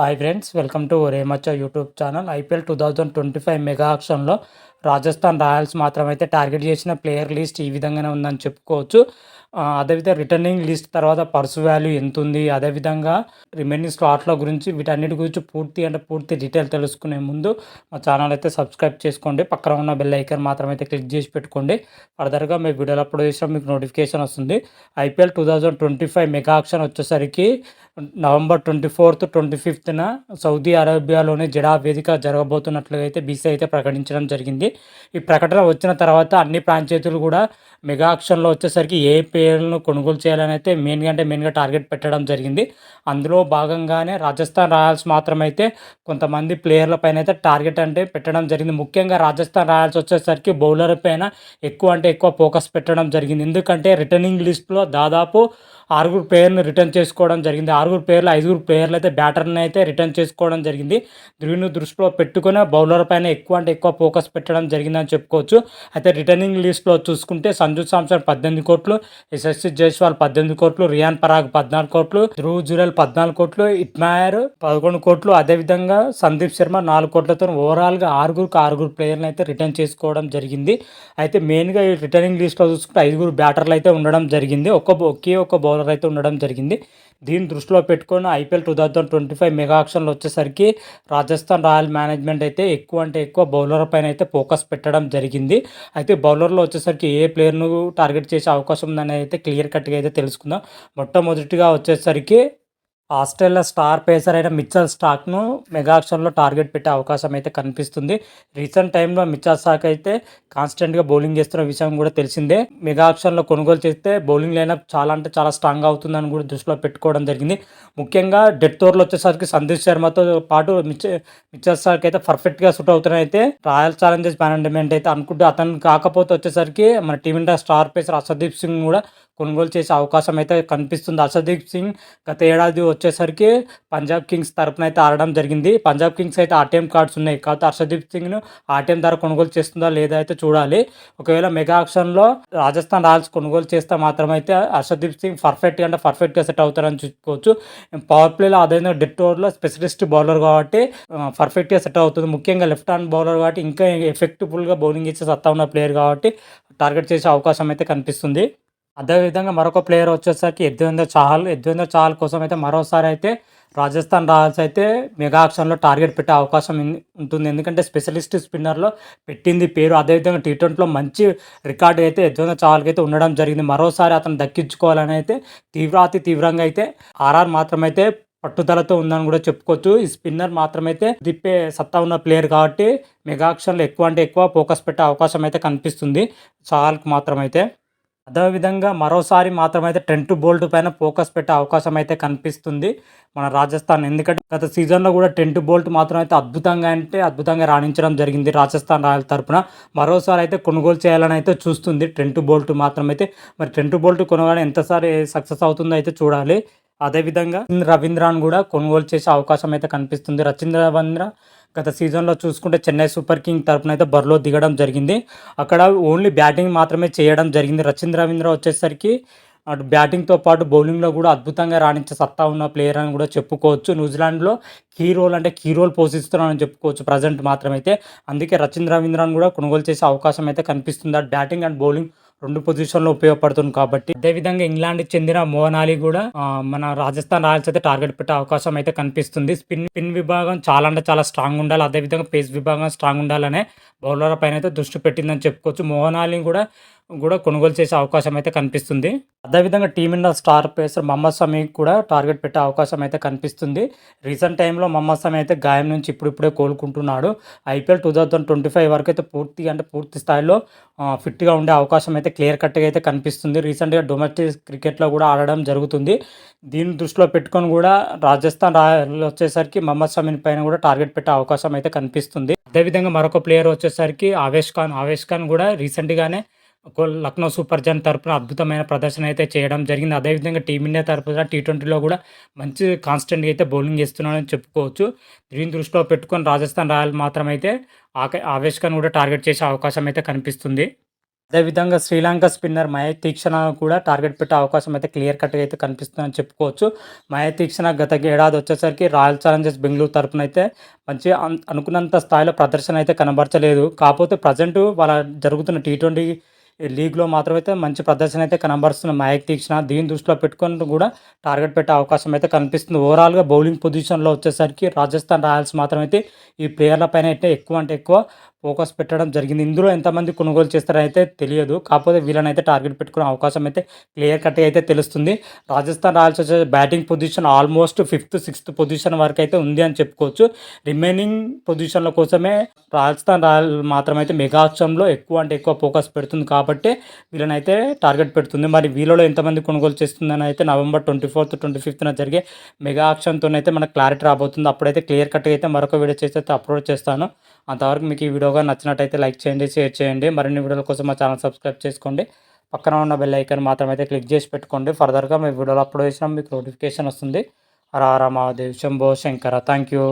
Hi friends welcome to రేమచ్చ YouTube channel IPL two thousand twenty five mega ఆక్షన్లో Rajasthan Royals మాత్రమైతే target చేసిన player list ఈ విధంగానే ఉందని చెప్పుకోవచ్చు. అదేవిధంగా రిటర్నింగ్ లిస్ట్ తర్వాత పర్సు వాల్యూ ఎంత ఉంది అదేవిధంగా రిమైనింగ్ స్లాట్ల గురించి వీటన్నిటి గురించి పూర్తి అంటే పూర్తి డీటెయిల్ తెలుసుకునే ముందు మా ఛానల్ అయితే సబ్స్క్రైబ్ చేసుకోండి. పక్కన ఉన్న బెల్ ఐకాన్ మాత్రం అయితే క్లిక్ చేసి పెట్టుకోండి. ఫర్దర్గా మీ వీడియోలు అప్లోడ్ చేసినా మీకు నోటిఫికేషన్ వస్తుంది. IPL two thousand twenty five mega auction వచ్చేసరికి November twenty fourth twenty fifth ఫిఫ్త్న Saudi అరేబియాలోని జడా వేదిక జరగబోతున్నట్లుగా అయితే బీసీ అయితే ప్రకటించడం జరిగింది. ఈ ప్రకటన వచ్చిన తర్వాత అన్ని ఫ్రాంచైజీలు కూడా మెగా ఆక్షన్లో వచ్చేసరికి ఏ పేర్లను కొనుగోలు చేయాలని అయితే మెయిన్గా అంటే మెయిన్గా టార్గెట్ పెట్టడం జరిగింది. అందులో భాగంగానే రాజస్థాన్ రాయల్స్ మాత్రమైతే కొంతమంది ప్లేయర్ల పైన అయితే టార్గెట్ అంటే పెట్టడం జరిగింది. ముఖ్యంగా రాజస్థాన్ రాయల్స్ వచ్చేసరికి బౌలర్ పైన ఎక్కువ అంటే ఎక్కువ ఫోకస్ పెట్టడం జరిగింది. ఎందుకంటే రిటర్నింగ్ లిస్ట్లో దాదాపు ఆరుగురు ప్లేయర్ని రిటర్న్ చేసుకోవడం జరిగింది. ఆరుగురు ప్లేయర్లు ఐదుగురు ప్లేయర్లు అయితే బ్యాటర్ని అయితే రిటర్న్ చేసుకోవడం జరిగింది. దీన్ని దృష్టిలో పెట్టుకుని బౌలర్ పైన ఎక్కువ అంటే ఎక్కువ ఫోకస్ పెట్టడం జరిగిందని చెప్పుకోవచ్చు. అయితే రిటర్నింగ్ లిస్ట్లో చూసుకుంటే సంజు సాంసన్ పద్దెనిమిది కోట్లు ఎస్ఎస్సి జైస్వాల్ పద్దెనిమిది కోట్లు రియాన్ పరాగ్ పద్నాలుగు కోట్లు ధ్రువ్ జురల్ పద్నాలుగు కోట్లు ఇట్మాయర్ పదకొండు కోట్లు. అదేవిధంగా సందీప్ శర్మ నాలుగు కోట్లతో ఓవరాల్గా ఆరుగురికి ఆరుగురు ప్లేయర్లు అయితే రిటర్న్ చేసుకోవడం జరిగింది. అయితే మెయిన్గా ఈ రిటర్నింగ్ లిస్ట్లో చూసుకుంటే ఐదుగురు బ్యాటర్లు అయితే ఉండడం జరిగింది. ఒక్క ఒకే ఒక బౌలర్ అయితే ఉండడం జరిగింది. దీన్ని దృష్టిలో పెట్టుకొని IPL two thousand twenty five mega ఆక్షన్లు వచ్చేసరికి రాజస్థాన్ రాయల్ మేనేజ్మెంట్ అయితే ఎక్కువ అంటే ఎక్కువ బౌలర్ పైన అయితే ఫోకస్ పెట్టడం జరిగింది. అయితే బౌలర్లో వచ్చేసరికి ఏ ప్లేయర్ను టార్గెట్ చేసే అవకాశం ఉందనేది అయితే క్లియర్ కట్గా అయితే తెలుసుకుందాం. మొట్టమొదటిగా వచ్చేసరికి ఆస్ట్రేలియా స్టార్ పేసర్ అయిన మిచ్చల్ స్టాక్ను మెగా ఆక్షన్లో టార్గెట్ పెట్టే అవకాశం అయితే కనిపిస్తుంది. రీసెంట్ టైంలో మిచ్చల్ స్టాక్ అయితే కాన్స్టెంట్గా బౌలింగ్ చేస్తున్న విషయం కూడా తెలిసిందే. మెగా ఆక్షన్లో కొనుగోలు చేస్తే బౌలింగ్ లైనప్ చాలా అంటే చాలా స్ట్రాంగ్ అవుతుందని కూడా దృష్టిలో పెట్టుకోవడం జరిగింది. ముఖ్యంగా డెత్ ఓవర్లో వచ్చేసరికి సందీప్ శర్మతో పాటు మిచ్చ మిచ్చల్ స్టాక్ అయితే పర్ఫెక్ట్గా సూట్ అవుతున్నాయి అయితే రాయల్ ఛాలెంజర్స్ మేనేజ్మెంట్ అయితే అనుకుంటే అతను కాకపోతే వచ్చేసరికి మన team India star pacer Arshdeep Singh కూడా కొనుగోలు చేసే అవకాశం అయితే కనిపిస్తుంది. అసదీప్ సింగ్ గత ఏడాది వచ్చేసరికి పంజాబ్ కింగ్స్ తరపున అయితే ఆడడం జరిగింది. పంజాబ్ కింగ్స్ అయితే ఆర్టీఎం కార్డ్స్ ఉన్నాయి. కాబట్టి హర్షదీప్ సింగ్ను ఆర్టీఎం ధర కొనుగోలు చేస్తుందా లేదా అయితే చూడాలి. ఒకవేళ మెగా ఆక్షన్లో రాజస్థాన్ రాయల్స్ కొనుగోలు చేస్తే మాత్రం అయితే అర్షదీప్ సింగ్ పర్ఫెక్ట్గా అంటే పర్ఫెక్ట్గా సెట్ అవుతారని చూసుకోవచ్చు. పవర్ ప్లేలో అదేవిధంగా డెత్ ఓవర్లో స్పెషలిస్ట్ బౌలర్ కాబట్టి పర్ఫెక్ట్గా సెట్ అవుతుంది. ముఖ్యంగా లెఫ్ట్ హ్యాండ్ బౌలర్ కాబట్టి ఇంకా ఎఫెక్టివ్గా బౌలింగ్ ఇచ్చే సత్తా ఉన్న ప్లేయర్ కాబట్టి టార్గెట్ చేసే అవకాశం అయితే కనిపిస్తుంది. అదేవిధంగా మరొక ప్లేయర్ వచ్చేసరికి యజ్వేంద్ర చాహల్. యజ్వేంద్ర చాహల్ కోసం అయితే మరోసారి అయితే రాజస్థాన్ రాయల్స్ అయితే మెగా ఆక్షన్లో టార్గెట్ పెట్టే అవకాశం ఉంటుంది. ఎందుకంటే స్పెషలిస్ట్ స్పిన్నర్లో పెట్టింది పేరు. అదేవిధంగా టీ ట్వంటీలో మంచి రికార్డు అయితే యజ్వేంద్ర చాహల్కి అయితే ఉండడం జరిగింది. మరోసారి అతను దక్కించుకోవాలని అయితే తీవ్రాతి తీవ్రంగా అయితే ఆర్ఆర్ మాత్రమైతే పట్టుదలతో ఉందని కూడా చెప్పుకోవచ్చు. ఈ స్పిన్నర్ మాత్రమైతే తిప్పే సత్తా ఉన్న ప్లేయర్ కాబట్టి మెగా ఆక్షన్లో ఎక్కువ అంటే ఎక్కువ ఫోకస్ పెట్టే అవకాశం అయితే కనిపిస్తుంది చాహల్కి మాత్రమైతే. అదేవిధంగా మరోసారి మాత్రమైతే టెంట్ బోల్ట్ పైన ఫోకస్ పెట్టే అవకాశం అయితే కనిపిస్తుంది మన రాజస్థాన్. ఎందుకంటే గత సీజన్లో కూడా టెంట్ బోల్ట్ మాత్రం అయితే అద్భుతంగా అంటే అద్భుతంగా రాణించడం జరిగింది రాజస్థాన్ రాయల్ తరపున. మరోసారి అయితే కొనుగోలు చేయాలని అయితే చూస్తుంది టెంట్ బోల్ట్ మాత్రమైతే. మరి టెంట్ బోల్ట్ కొనగానే ఎంతసారి సక్సెస్ అవుతుందో అయితే చూడాలి. అదేవిధంగా రవీంద్రాన్ కూడా కొనుగోలు చేసే అవకాశం అయితే కనిపిస్తుంది. రచీంద్ర రవీంద్ర గత సీజన్లో చూసుకుంటే చెన్నై సూపర్ కింగ్ తరపున అయితే బరిలో దిగడం జరిగింది. అక్కడ ఓన్లీ బ్యాటింగ్ మాత్రమే చేయడం జరిగింది. రచింద్ర రవీంద్ర వచ్చేసరికి అటు బ్యాటింగ్తో పాటు బౌలింగ్లో కూడా అద్భుతంగా రాణించే సత్తా ఉన్న ప్లేయర్ అని కూడా చెప్పుకోవచ్చు. న్యూజిలాండ్లో కీ రోల్ అంటే కీ రోల్ పోషిస్తున్నానని చెప్పుకోవచ్చు ప్రజెంట్ మాత్రమైతే. అందుకే రచింద్ర రవీంద్రను కూడా కొనుగోలు చేసే అవకాశం అయితే కనిపిస్తుంది. అటు బ్యాటింగ్ అండ్ బౌలింగ్ రెండు పొజిషన్లో ఉపయోగపడుతుంది కాబట్టి. అదేవిధంగా ఇంగ్లాండ్కి చెందిన మోహన్ అలీ కూడా మన రాజస్థాన్ రాయల్స్ అయితే టార్గెట్ పెట్టే అవకాశం అయితే కనిపిస్తుంది. స్పిన్ స్పిన్ విభాగం చాలా అంటే చాలా స్ట్రాంగ్ ఉండాలి. అదేవిధంగా పేస్ విభాగం స్ట్రాంగ్ ఉండాలనే బౌలర్ పైన అయితే దృష్టి పెట్టిందని చెప్పుకోవచ్చు. మోహన్ అలీని కూడా కూడా కొనుగోలు చేసే అవకాశం అయితే కనిపిస్తుంది. అదేవిధంగా team India star pacer Mohammed Shami కూడా టార్గెట్ పెట్టే అవకాశం అయితే కనిపిస్తుంది. రీసెంట్ టైంలో మహమ్మద్ షమీ అయితే గాయం నుంచి ఇప్పుడిప్పుడే కోలుకుంటున్నాడు. IPL two thousand twenty five వరకు అయితే పూర్తి అంటే పూర్తి స్థాయిలో ఫిట్గా ఉండే అవకాశం అయితే క్లియర్ కట్గా అయితే కనిపిస్తుంది. రీసెంట్గా డొమెస్టిక్ క్రికెట్లో కూడా ఆడడం జరుగుతుంది. దీన్ని దృష్టిలో పెట్టుకొని కూడా రాజస్థాన్ రాయల్ వచ్చేసరికి మహమ్మద్ షమీన్ పైన కూడా టార్గెట్ పెట్టే అవకాశం అయితే కనిపిస్తుంది. అదేవిధంగా మరొక ప్లేయర్ వచ్చేసరికి ఆవేష్ ఖాన్. ఆవేష్ ఖాన్ కూడా రీసెంట్గానే లక్నో సూపర్ జన్ తరపున అద్భుతమైన ప్రదర్శన అయితే చేయడం జరిగింది. అదేవిధంగా టీమిండియా తరపున టీ ట్వంటీలో కూడా మంచి కాన్స్టెంట్గా అయితే బౌలింగ్ చేస్తున్నాడని చెప్పుకోవచ్చు. దీన్ని దృష్టిలో పెట్టుకొని రాజస్థాన్ రాయల్ మాత్రం అయితే ఆక కూడా టార్గెట్ చేసే అవకాశం అయితే కనిపిస్తుంది. అదేవిధంగా శ్రీలంక స్పిన్నర్ మయ తీక్షణ కూడా టార్గెట్ పెట్టే అవకాశం అయితే క్లియర్ కట్గా అయితే కనిపిస్తుందని చెప్పుకోవచ్చు. మయ తీక్షణ గత ఏడాది వచ్చేసరికి రాయల్ ఛాలెంజర్స్ బెంగళూరు తరపున అయితే మంచి అనుకున్నంత స్థాయిలో ప్రదర్శన అయితే కనబరచలేదు. కాకపోతే ప్రజెంట్ వాళ్ళ జరుగుతున్న టీ ట్వంటీ లీగ్లో మాత్రం అయితే మంచి ప్రదర్శన అయితే కనబరుస్తున్న మయక్ తీక్షణ దీని దృష్టిలో పెట్టుకొని కూడా టార్గెట్ పెట్టే అవకాశం అయితే కనిపిస్తుంది. ఓవరాల్గా బౌలింగ్ పొజిషన్లో వచ్చేసరికి రాజస్థాన్ రాయల్స్ మాత్రమైతే ఈ ప్లేయర్ల పైన అయితే ఎక్కువ అంటే ఎక్కువ ఫోకస్ పెట్టడం జరిగింది. ఇందులో ఎంతమంది కొనుగోలు చేస్తారో అయితే తెలియదు. కాకపోతే వీళ్ళనైతే టార్గెట్ పెట్టుకునే అవకాశం అయితే క్లియర్ కట్ అయితే తెలుస్తుంది. రాజస్థాన్ రాయల్స్ వచ్చే batting position almost fifth sixth position వరకు అయితే ఉంది అని చెప్పుకోవచ్చు. రిమైనింగ్ పొజిషన్ల కోసమే రాజస్థాన్ రాయల్ మాత్రమైతే మెగా ఆప్షన్లో ఎక్కువ అంటే ఎక్కువ ఫోకస్ పెడుతుంది కాబట్టి వీళ్ళనైతే టార్గెట్ పెడుతుంది. మరి వీళ్ళలో ఎంతమంది కొనుగోలు చేస్తుందని అయితే నవంబర్ ట్వంటీ ఫోర్త్ ట్వంటీ ఫిఫ్త్న జరిగే మెగా ఆప్షన్తోనైతే మనకు క్లారిటీ రాబోతుంది. అప్పుడైతే క్లియర్ కట్గా అయితే మరొక వీడియో చేసి అయితే అప్లోడ్ చేస్తాను. అంతవరకు మీకు ఈ వీడియోగా నచ్చినట్టయితే లైక్ చేయండి షేర్ చేయండి. మరిన్ని వీడియోల కోసం మా ఛానల్ సబ్స్క్రైబ్ చేసుకోండి. పక్కన ఉన్న బెల్ ఐకాన్ మాత్రం అయితే క్లిక్ చేసి పెట్టుకోండి. ఫర్దర్గా మీ వీడియోలు అప్లోడ్ చేసినా మీకు నోటిఫికేషన్ వస్తుంది. హర హర మహాదేవ్ శంభో శంకర. Thank you